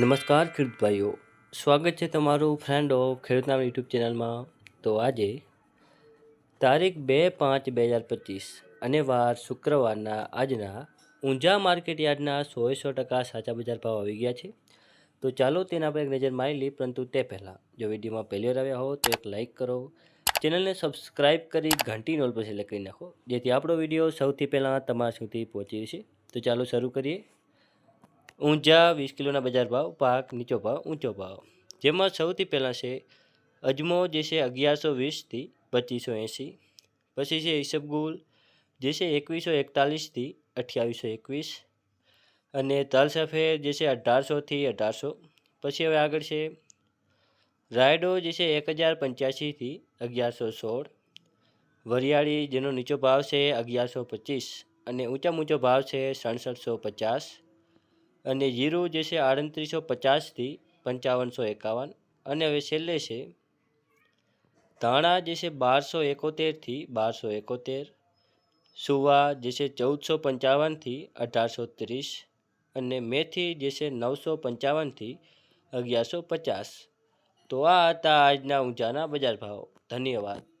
નમસ્કાર, ખેડૂત ભાઈઓ. સ્વાગત છે તમારું ફ્રેન્ડ ઓફ ખેડૂતના યુટ્યુબ ચેનલમાં તો આજે તારીખ બે પાંચ બે હજાર પચીસ અને વાર શુક્રવારના આજના ઊંઝા માર્કેટ યાર્ડના સોએ સો ટકા સાચા બજાર ભાવ આવી ગયા છે. તો ચાલો તેના પર એક નજર મારી લઈએ, પરંતુ તે પહેલાં જો વિડીયોમાં પહેલી વાર આવ્યા હો, તો એક લાઇક કરો. ચેનલને સબસ્ક્રાઇબ કરી ઘંટી નોલ સિલેક્ટ કરી નાખો, જેથી આપણો વીડિયો સૌથી પહેલાં તમારા સુધી પહોંચી જશે તો ચાલો શરૂ કરીએ. ઊંઝા વીસ કિલોના બજાર ભાવ, પાક નીચો ભાવ, ઊંચો ભાવ. જેમાં સૌથી પહેલાં છે અજમો, જે છે અગિયારસો વીસથી પચીસો એંસી. પછી છે ઈસબગુલ, જે છે એકવીસો એકતાલીસથી અઠ્યાવીસો એકવીસ. અને તલ સફેદ જે છે અઢારસોથી અઢારસો. પછી હવે આગળ છે રાયડો, જે છે એક હજાર પંચ્યાસીથી અગિયારસો સોળ. વરિયાળી, જેનો નીચો ભાવ છે અગિયારસો પચીસ. અને ઊંચા ઊંચો ભાવ છે સડસઠસો પચાસ. અને જીરું જે છે આડત્રીસો પચાસથી પંચાવનસો એકાવન. અને હવે છેલ્લે છે, ધાણા જે છે બારસો એકોતેરથી બારસો એકોતેર. સુવા જે છે ચૌદસો પંચાવનથી અઢારસો ત્રીસ. અને મેથી જે છે નવસો પંચાવનથી અગિયારસો પચાસ. તો આ હતા આજના ઊંચાના બજાર ભાવ. ધન્યવાદ.